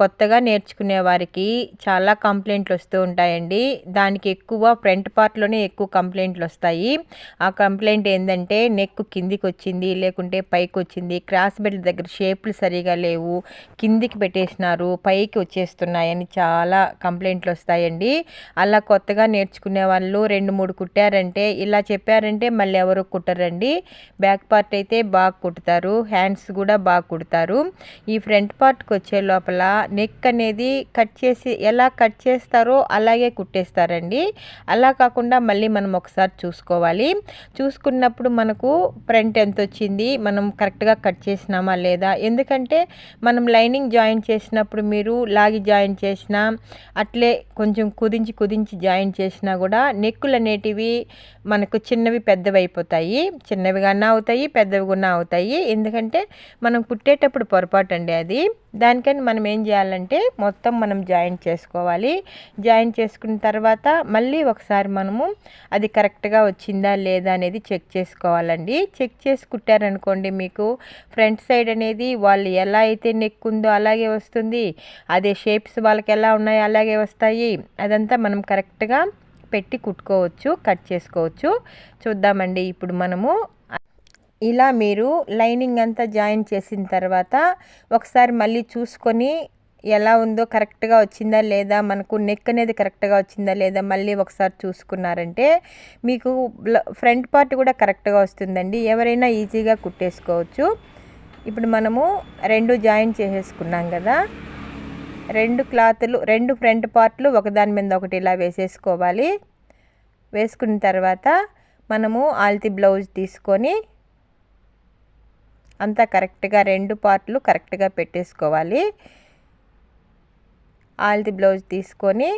కొత్తగా నేర్చుకునే వారికి చాలా కంప్లైంట్లు వస్తూ ఉంటాయండి. దానికి ఎక్కువ ఫ్రంట్ పార్ట్లోనే ఎక్కువ కంప్లైంట్లు వస్తాయి. ఆ కంప్లైంట్ ఏంటంటే నెక్ కిందికి వచ్చింది లేకుంటే పైకి వచ్చింది క్రాస్ బెల్ట్ దగ్గర షేపులు సరిగా లేవు కిందికి పెట్టేసినారు పైకి వచ్చేస్తున్నాయని చాలా కంప్లైంట్లు వస్తాయండి. అలా కొత్తగా నేర్చుకునే వాళ్ళు రెండు మూడు కుట్టారంటే ఇలా చెప్పారంటే మళ్ళీ ఎవరు కుట్టరండి. బ్యాక్ పార్ట్ అయితే బాగా కుడతారు హ్యాండ్స్ కూడా బాగా కుడతారు. ఈ ఫ్రంట్ పార్ట్కి వచ్చే లోపల నెక్ అనేది కట్ చేసి ఎలా కట్ చేస్తారో అలాగే కుట్టేస్తారండి. అలా కాకుండా మళ్ళీ మనం ఒకసారి చూసుకోవాలి. చూసుకున్నప్పుడు మనకు ఫ్రంట్ ఎంత వచ్చింది? మనం కరెక్ట్గా కట్ చేసినామా లేదా? ఎందుకంటే మనం లైనింగ్ జాయిన్ చేసినప్పుడు మీరు లాగి జాయిన్ చేసినా అట్లే కొంచెం కుదించి కుదించి జాయిన్ చేసినా కూడా నెక్కులు అనేటివి మనకు చిన్నవి పెద్దవి అయిపోతాయి. చిన్నవిగానా అవుతాయి పెద్దవిగా అవుతాయి. ఎందుకంటే మనం కుట్టేటప్పుడు పొరపాటు అండి అది. దానికని మనం ఏం చేయాలంటే మొత్తం మనం జాయిన్ చేసుకోవాలి. జాయిన్ చేసుకున్న తర్వాత మళ్ళీ ఒకసారి మనము అది కరెక్ట్గా వచ్చిందా లేదా అనేది చెక్ చేసుకోవాలండి. చెక్ చేసి కుట్టారనుకోండి మీకు ఫ్రంట్ సైడ్ అనేది వాళ్ళు ఎలా అయితే నెక్ ఉందో అలాగే వస్తుంది. అదే షేప్స్ వాళ్ళకి ఎలా ఉన్నాయో అలాగే వస్తాయి. అదంతా మనం కరెక్ట్గా పెట్టి కుట్టుకోవచ్చు కట్ చేసుకోవచ్చు. చూద్దామండి ఇప్పుడు మనము ఇలా మీరు లైనింగ్ అంతా జాయిన్ చేసిన తర్వాత ఒకసారి మళ్ళీ చూసుకొని ఎలా ఉందో కరెక్ట్గా వచ్చిందా లేదా మనకు నెక్ అనేది కరెక్ట్గా వచ్చిందా లేదా మళ్ళీ ఒకసారి చూసుకున్నారంటే మీకు ఫ్రంట్ పార్ట్ కూడా కరెక్ట్గా వస్తుందండి. ఎవరైనా ఈజీగా కుట్టేసుకోవచ్చు. ఇప్పుడు మనము రెండు జాయిన్ చేసేసుకున్నాం కదా. రెండు క్లాతులు రెండు ఫ్రంట్ పార్ట్లు ఒకదాని మీద ఒకటి ఇలా వేసేసుకోవాలి. వేసుకున్న తర్వాత మనము ఆల్తి బ్లౌజ్ తీసుకొని అంతా కరెక్ట్గా రెండు పార్ట్లు కరెక్ట్గా పెట్టేసుకోవాలి. ఆల్ది బ్లౌజ్ తీసుకొని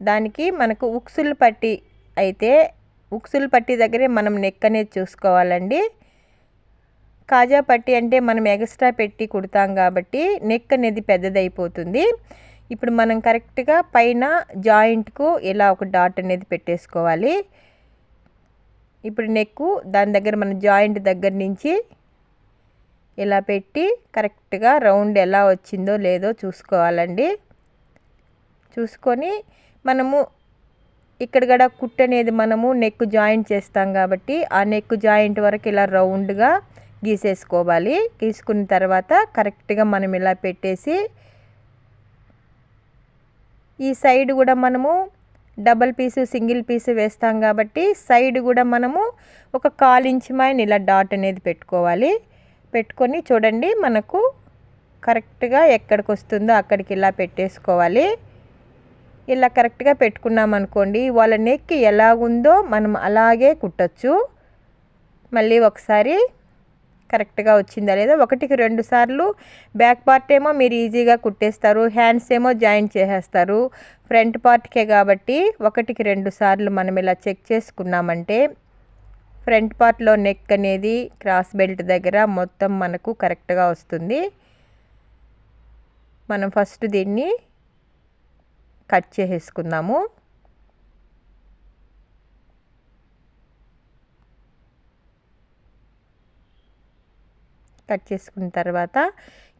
దానికి మనకు ఉక్సులు పట్టి అయితే ఉక్సులు పట్టి దగ్గరే మనం నెక్ అనేది చూసుకోవాలండి. కాజా పట్టి అంటే మనం ఎక్స్ట్రా పెట్టి కుడతాం కాబట్టి నెక్ అనేది పెద్దదైపోతుంది. ఇప్పుడు మనం కరెక్ట్గా పైన జాయింట్కు ఇలా ఒక డాట్ అనేది పెట్టేసుకోవాలి. ఇప్పుడు నెక్కు దాని దగ్గర మన జాయింట్ దగ్గర నుంచి ఇలా పెట్టి కరెక్ట్గా రౌండ్ ఎలా వచ్చిందో లేదో చూసుకోవాలండి. చూసుకొని మనము ఇక్కడ కూడా కుట్ అనేది మనము నెక్ జాయింట్ చేస్తాం కాబట్టి ఆ నెక్ జాయింట్ వరకు ఇలా రౌండ్గా గీసేసుకోవాలి. గీసుకున్న తర్వాత కరెక్ట్గా మనం ఇలా పెట్టేసి ఈ సైడ్ కూడా మనము డబల్ పీసు సింగిల్ పీసు వేస్తాం కాబట్టి సైడ్ కూడా మనము ఒక కాల్ ఇంచ్ మైన్ ఇలా డాట్ అనేది పెట్టుకోవాలి. పెట్టుకొని చూడండి మనకు కరెక్ట్గా ఎక్కడికి వస్తుందో అక్కడికి ఇలా పెట్టేసుకోవాలి. ఇలా కరెక్ట్గా పెట్టుకున్నాం అనుకోండి వాళ్ళ నెక్ ఎలాగుందో మనం అలాగే కుట్టచ్చు. మళ్ళీ ఒకసారి కరెక్ట్గా వచ్చిందా లేదా? ఒకటికి రెండు సార్లు బ్యాక్ పార్ట్ ఏమో మీరు ఈజీగా కుట్టేస్తారు హ్యాండ్స్ ఏమో జాయిన్ చేసేస్తారు. ఫ్రంట్ పార్ట్కే కాబట్టి ఒకటికి రెండు సార్లు మనం ఇలా చెక్ చేసుకున్నామంటే ఫ్రంట్ పార్ట్లో నెక్ అనేది క్రాస్ బెల్ట్ దగ్గర మొత్తం మనకు కరెక్ట్గా వస్తుంది. మనం ఫస్ట్ దీన్ని కట్ చేసేసుకుందాము. కట్ చేసుకున్న తర్వాత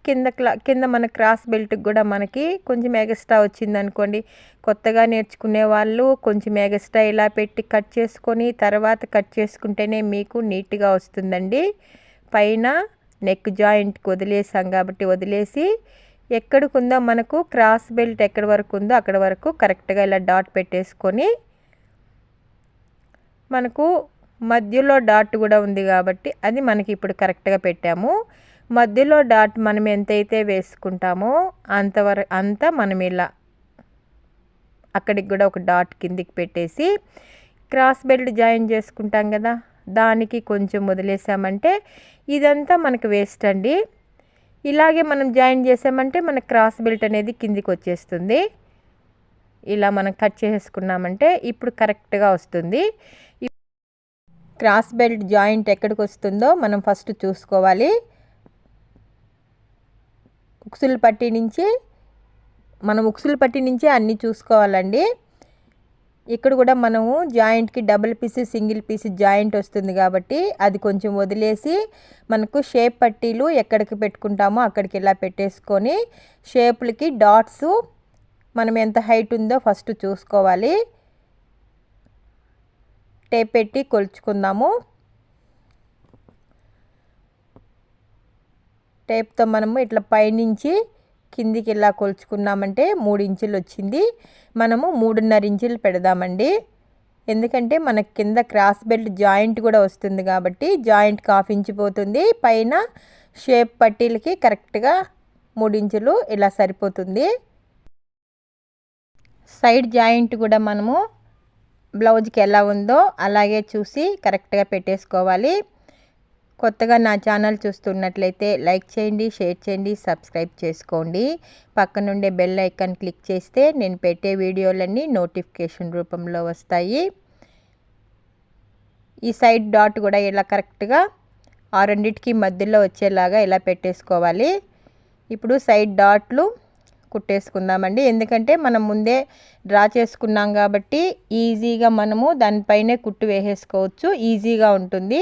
కింద క్లా కింద మన క్రాస్ బెల్ట్కి కూడా మనకి కొంచెం ఎగస్ట్రా వచ్చింది అనుకోండి కొత్తగా నేర్చుకునే వాళ్ళు కొంచెం ఎగస్ట్రా ఇలా పెట్టి కట్ చేసుకొని తర్వాత కట్ చేసుకుంటేనే మీకు నీట్గా వస్తుందండి. పైన నెక్ జాయింట్కి వదిలేసాం కాబట్టి వదిలేసి ఎక్కడికి ఉందో మనకు క్రాస్ బెల్ట్ ఎక్కడి వరకు ఉందో అక్కడ వరకు కరెక్ట్గా ఇలా డాట్ పెట్టేసుకొని మనకు మధ్యలో డాట్ కూడా ఉంది కాబట్టి అది మనకి ఇప్పుడు కరెక్ట్గా పెట్టాము. మధ్యలో డాట్ మనం ఎంతైతే వేసుకుంటామో అంతవరకు అంతా మనం ఇలా అక్కడికి కూడా ఒక డాట్ కిందికి పెట్టేసి క్రాస్ బెల్ట్ జాయిన్ చేసుకుంటాం కదా దానికి కొంచెం వదిలేసామంటే ఇదంతా మనకు వేస్ట్ అండి. ఇలాగే మనం జాయిన్ చేసామంటే మన క్రాస్ బెల్ట్ అనేది కిందికి వచ్చేస్తుంది. ఇలా మనం కట్ చేసుకున్నామంటే ఇప్పుడు కరెక్ట్గా వస్తుంది. క్రాస్ బెల్ట్ జాయింట్ ఎక్కడికి వస్తుందో మనం ఫస్ట్ చూసుకోవాలి. ఉక్సులు పట్టి నుంచి మనం ఉక్సులు పట్టి నుంచే అన్నీ చూసుకోవాలండి. ఇక్కడ కూడా మనము జాయింట్కి double piece single piece joint వస్తుంది కాబట్టి అది కొంచెం వదిలేసి మనకు షేప్ పట్టీలు ఎక్కడికి పెట్టుకుంటామో అక్కడికి ఇలా పెట్టేసుకొని షేపులకి డాట్స్ మనం ఎంత హైట్ ఉందో ఫస్ట్ చూసుకోవాలి. టేప్ పెట్టి కొలుచుకుందాము. టేప్తో మనము ఇట్లా పైనుంచి కిందికి ఇలా కొలుచుకున్నామంటే మూడు ఇంచులు వచ్చింది. మనము మూడున్నర ఇంచులు పెడదామండి. ఎందుకంటే మన కింద క్రాస్ బెల్ట్ జాయింట్ కూడా వస్తుంది కాబట్టి జాయింట్ హాఫ్ ఇంచు పోతుంది. పైన షేప్ పట్టీలకి కరెక్ట్గా మూడు ఇంచులు ఇలా సరిపోతుంది. సైడ్ జాయింట్ కూడా మనము బ్లౌజ్కి ఎలా ఉందో అలాగే చూసి కరెక్ట్గా పెట్టేసుకోవాలి. కొత్తగా నా ఛానల్ చూస్తున్నట్లయితే లైక్ చేయండి షేర్ చేయండి సబ్స్క్రైబ్ చేసుకోండి. పక్కనుండే బెల్ ఐకాన్ క్లిక్ చేస్తే నేను పెట్టే వీడియోలన్నీ నోటిఫికేషన్ రూపంలో వస్తాయి. ఈ సైడ్ డాట్ కూడా ఇలా కరెక్ట్గా ఆ రెండింటికి మధ్యలో వచ్చేలాగా ఇలా పెట్టేసుకోవాలి. ఇప్పుడు సైడ్ డాట్లు కుట్టేసుకుందామండి. ఎందుకంటే మనం ముందే డ్రా చేసుకున్నాం కాబట్టి ఈజీగా మనము దానిపైనే కుట్టు వేసేసుకోవచ్చు. ఈజీగా ఉంటుంది.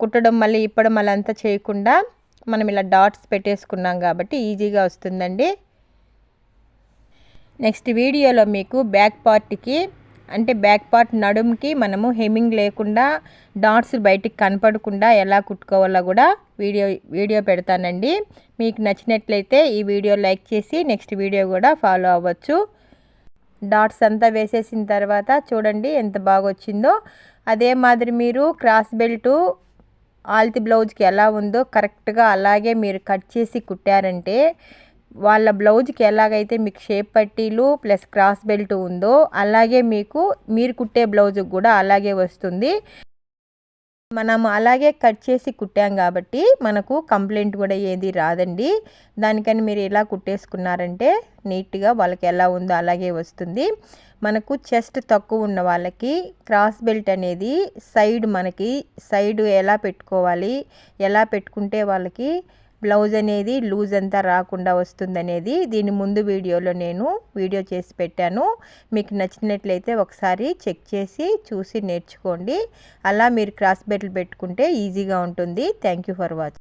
కుట్టడం మళ్ళీ ఇప్పడం మళ్ళీ అంతా చేయకుండా మనం ఇలా డాట్స్ పెట్టేసుకున్నాం కాబట్టి ఈజీగా వస్తుందండి. నెక్స్ట్ వీడియోలో మీకు బ్యాక్ పార్ట్కి అంటే బ్యాక్ పార్ట్ నడుముకి మనము హెమ్మింగ్ లేకుండా డాట్స్ బయటికి కనపడకుండా ఎలా కుట్టుకోవాలో కూడా వీడియో వీడియో పెడతానండి. మీకు నచ్చినట్లయితే ఈ వీడియో లైక్ చేసి నెక్స్ట్ వీడియో కూడా ఫాలో అవ్వచ్చు. డాట్స్ అంతా వేసేసిన తర్వాత చూడండి ఎంత బాగా వచ్చిందో అదే మాదిరి మీరు క్రాస్ బెల్టు ఆల్తి బ్లౌజ్కి ఎలా ఉందో కరెక్ట్గా అలాగే మీరు కట్ చేసి కుట్టారంటే వాళ్ళ బ్లౌజ్కి ఎలాగైతే మీకు షేప్ పట్టీలు ప్లస్ క్రాస్ బెల్ట్ ఉందో అలాగే మీకు మీరు కుట్టే బ్లౌజ్కి కూడా అలాగే వస్తుంది. మనం అలాగే కట్ చేసి కుట్టాం కాబట్టి మనకు కంప్లైంట్ కూడా ఏది రాదండి. దానికని మీరు ఇలా కుట్టేసుకున్నారంటే నీట్గా వాళ్ళకి ఎలా ఉందో అలాగే వస్తుంది. మనకు చెస్ట్ తక్కువ ఉన్న వాళ్ళకి క్రాస్ బెల్ట్ అనేది సైడ్ మనకి సైడ్ ఎలా పెట్టుకోవాలి ఎలా పెట్టుకుంటే వాళ్ళకి బ్లౌజ్ అనేది లూజ్ అంతా రాకుండా వస్తుందనేది దీని ముందు వీడియోలో నేను వీడియో చేసి పెట్టాను. మీకు నచ్చినట్లయితే ఒకసారి చెక్ చేసి చూసి నేర్చుకోండి. అలా మీరు క్రాస్ బెల్ట్ పెట్టుకుంటే ఈజీగా ఉంటుంది. Thank you for watching